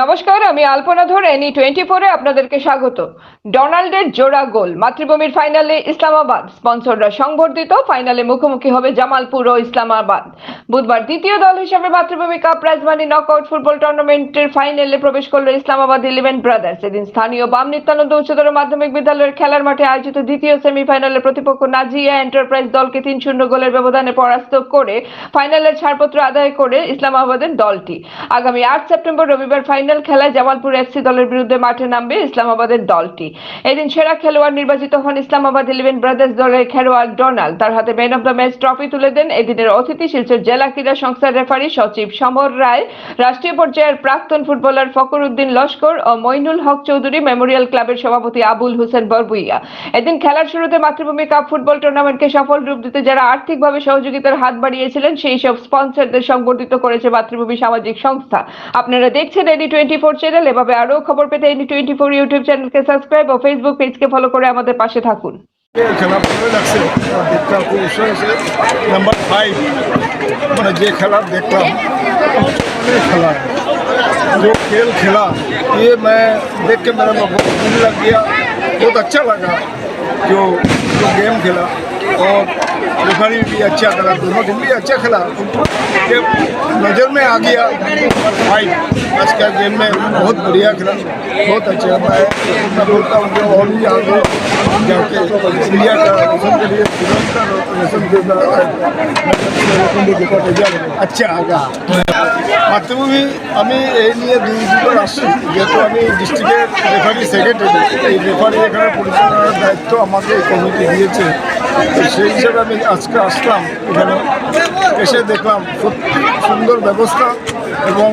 নমস্কার, আমি আলপনা ধর এনি টোয়েন্টি ফোরে আপনাদেরকে স্বাগত। ডোনাল্ডের জোড়া গোল, মাতৃভূমির ফাইনালে ইসলামাবাদ, স্পন্সররা সংবর্ধিত, ফাইনালে মুখোমুখি হবে জামালপুর ও ইসলামাবাদ। বুধবার দ্বিতীয় দল হিসেবে Matribhumi cup prize money knockout football টুর্নামেন্টের ফাইনালে প্রবেশ করল ইসলামাবাদ ইলেভেন ব্রাদার্স। এদিন স্থানীয় বাম নিত্যানন্দ উচ্চতর মাধ্যমিক বিদ্যালয়ের খেলার মাঠে আয়োজিত দ্বিতীয় সেমিফাইনালে প্রতিপক্ষ নাজিয়া এন্টারপ্রাইজ দলকে তিন শূন্য গোলের ব্যবধানে পরাস্ত করে ফাইনালের ছাড়পত্র আদায় করে ইসলামাবাদের দলটি। আগামী আট সেপ্টেম্বর রবিবার ফাইনাল খেলায় জামালপুর এফসি দলের বিরুদ্ধে মাঠে নামবে ইসলামাবাদের দলটি। এদিন সেরা খেলোয়াড় নির্বাচিত হন ইসলামাবাদ ইলেভেন ব্রাদার্স দলের খেলোয়াড় ডোনাল্ড তার হাতে man of the match trophy তুলে দেন এদিনের অতিথি শিলচর জেলা ক্রীড়া সংস্থার রেফারি সচিব সমর রায়। রাষ্ট্রীয় পর্যায়ের প্রাক্তন ফুটবলার ফকর উদ্দিন লস্কর ও মইনুল হক চৌধুরী মেমোরিয়াল ক্লাবের সভাপতি আবুল হোসেন বরবুইয়া। এদিন খেলার শুরুতে মাতৃভূমি কাপ ফুটবল টুর্নামেন্টকে সফল রূপ দিতে যারা আর্থিকভাবে সহযোগিতার হাত বাড়িয়েছিলেন, সেই সব স্পন্সরদের সংবর্ধিত করেছে মাতৃভূমি সামাজিক সংস্থা। আপনারা দেখছেন এনি টোয়েন্টি ফোর চ্যানেল এভাবে আরও খবর পেতে এনি টোয়েন্টি ফোর ইউটিউব চ্যানেলকে সাবস্ক্রাইব ও ফেসবুক পেজকে ফলো করে আমাদের পাশে থাকুন খেলা ভালো লাগছে আর দেখতে খুব উৎসাহ আছে নাম্বার ফাইভ মানে যে খেলা দেখলাম অনেক খেলা जो खेल खेला ये मैं देख के मेरा बहुत दिल लग गया बहुत अच्छा लगा जो जो गेम खेला और रेफरी भी अच्छा करा, दोनों टीम भी अच्छा खेला। नज़र में आ गया फाइव आज का गेम में बहुत बढ़िया खेला, बहुत अच्छा। मैं बोलता और भी आगे যাকে আচ্ছা, মাতৃভূমি, আমি এই নিয়ে দুই দুবার আসছি। যেহেতু আমি ডিস্ট্রিক্টের রেফারি সেক্রেটারি এই রেফারি এখানে পরিচালনার দায়িত্ব আমাকে কমিটি দিয়েছে। সেই হিসাবে আমি আজকে আসলাম, এখানে এসে দেখলাম খুব সুন্দর ব্যবস্থা। এবং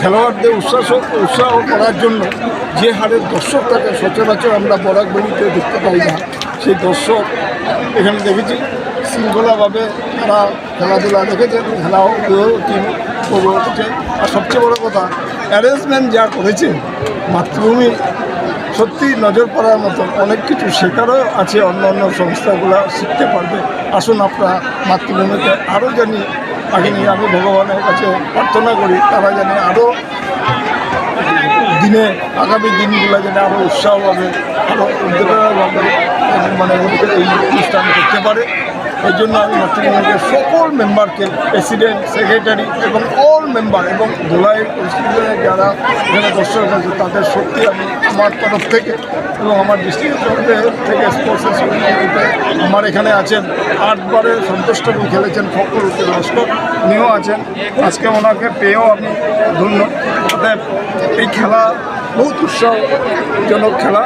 খেলোয়াড়দের উৎসাহ উৎসাহ করার জন্য যে হারে দর্শক থাকে সচরাচর আমরা বরাক বেরিতে দেখতে পাই না, সেই দর্শক এখানে দেখেছি, শৃঙ্খলাভাবে তারা খেলাধুলা দেখেছেন খেলাও টিম উঠেছে আর সবচেয়ে বড় কথা অ্যারেঞ্জমেন্ট যা করেছে, মাতৃভূমি সত্যি নজর পড়ার মতো অনেক কিছু শেখারও আছে অন্য অন্য সংস্থাগুলো শিখতে পারবে। আসুন আপনারা মাতৃভূমিতে আরও জানি আগে নিয়ে আমি ভগবানের কাছে প্রার্থনা করি, তারা যেন আরও দিনে, আগামী দিনগুলো যেন আরও উৎসাহ হবে আরও উদ্যোগভাবে মানে এই অনুষ্ঠান করতে পারে। এই জন্য আমি মাতৃভূমিকে সকল মেম্বারকে প্রেসিডেন্ট সেক্রেটারি এবং মেম্বার এবং ধুলাই পরিস্থিতিতে যারা এখানে দর্শক আছে, তাদের সত্যি আমি আমার তরফ থেকে এবং আমার ডিস্ট্রিক্টের তরফে থেকে স্পোর্টসের আমার এখানে আছেন। আটবারে সন্তুষ্ট খেলেছেন ফকর উদ্দিন লস্কর। উনিও আছেন। আজকে ওনাকে পেয়েও আমি ধন্য। অতএব এই খেলা বহুত উৎসাহজনক খেলা।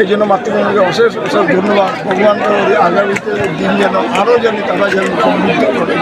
এই জন্য মাতৃভূমিকে অশেষ অশেষ ধন্যবাদ। ভগবানকে আগামীতে দিন যেন আরও যেন তারা যেন সমৃদ্ধ করে।